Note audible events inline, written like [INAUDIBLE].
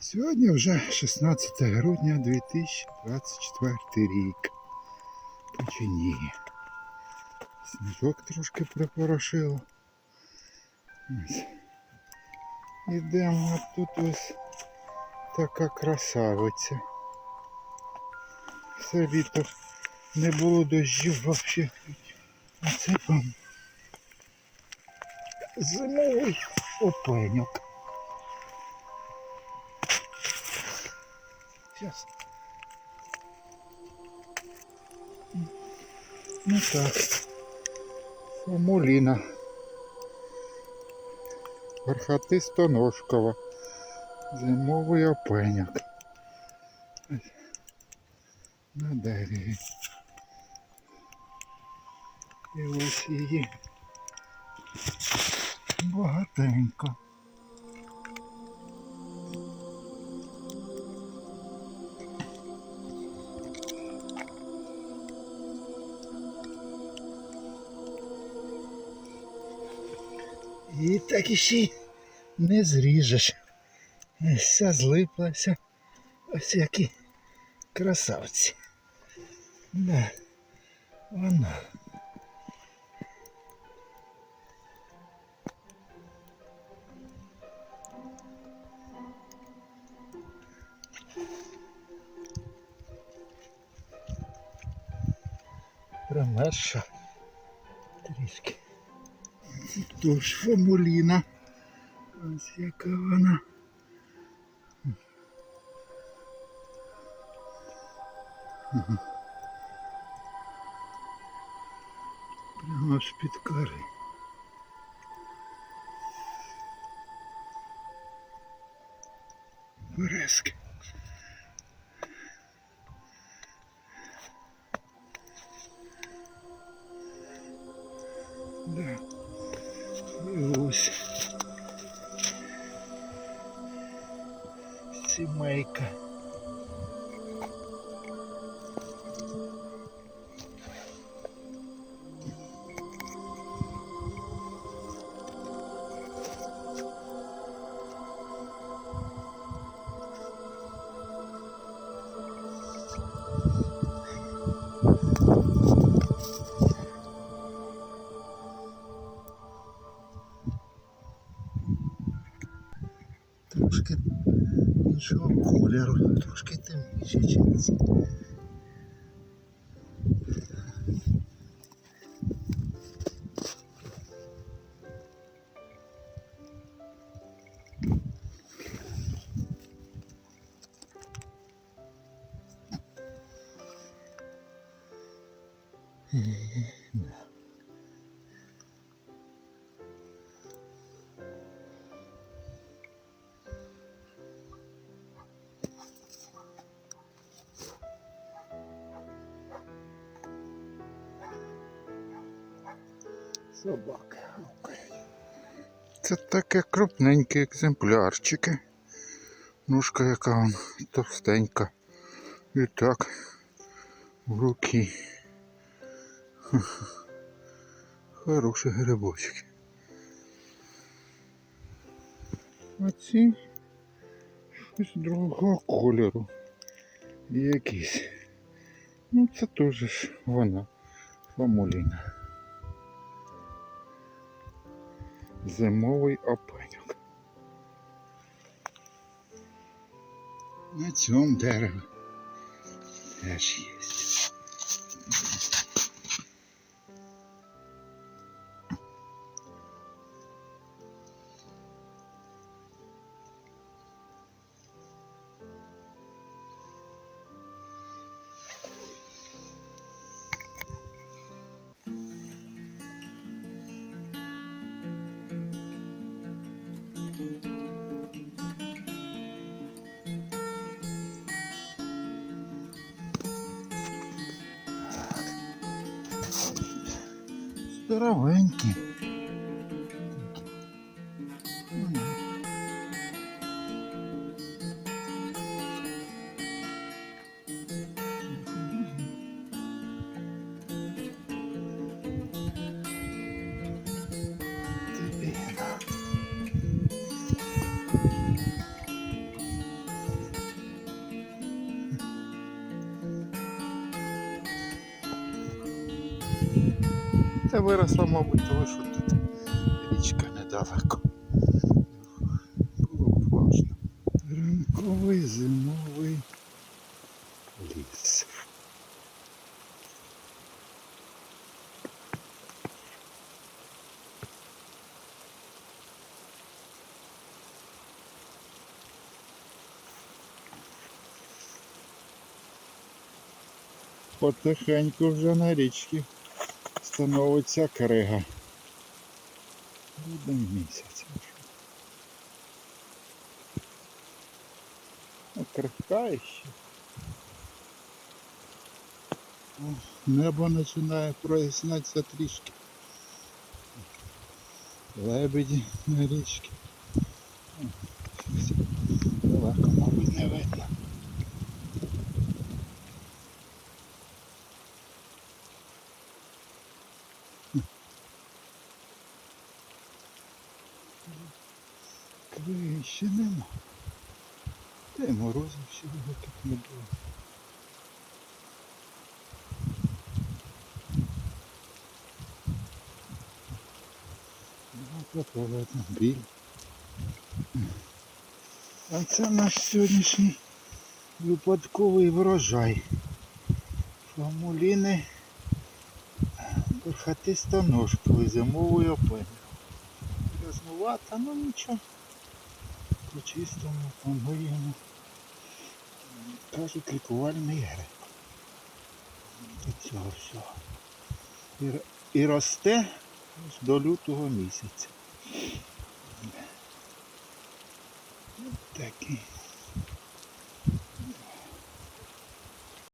Сьогодні вже 16 грудня 2024 рік. Починіє. Сніжок трошки припорошило. Ось. Ідемо а тут ось така красавиця. Все літо не було дощів взагалі. А це вам зимовий опеньок. Сейчас. Ну так. Фомуліна. Верхотистоножкова. Зимовий опеняк. На дереві. І ось її багатенько. І так іще не зріжеш. Вся злиплася. Ось які красавці. Да. Воно. Промерша трішки. Тож фомуліна. Ось яка вона. Прямо аж під кори. Березки. Сімейка. Трошки іншого кольору, трошки темніше, ніж ці. Собаки. Це таке крупненькі екземплярчики. Ножка яка вон товстенька. І так в руки. [LAUGHS] Хороші грибочки. А ці щось другого кольору. Якісь. Ну це теж вона. Фамуліна. Зимовий опеньок. На цьому дереві теж є. Здоровенькі. Та виросла, мабуть, тому що тут річка недалеко. Було б важно. Ринковий зимовий ліс. Потихеньку вже на річці Становиться крига. Грудень місяць. крихка ще. Небо починає прояснятися трішки. Лебеді на річці. О, Далеко, мабуть, не видно. Криги нема. Та й морозів ще великих не було. Ну, видно, біль. А це наш сьогоднішній випадковий врожай. Фламуліни бархатиста ножкою зимовою опиною. Грязнувата, ну нічого. По-чистому помиємо. Кажуть, лікувальний гриб. До цього всього. І, і росте до лютого місяця. Такий.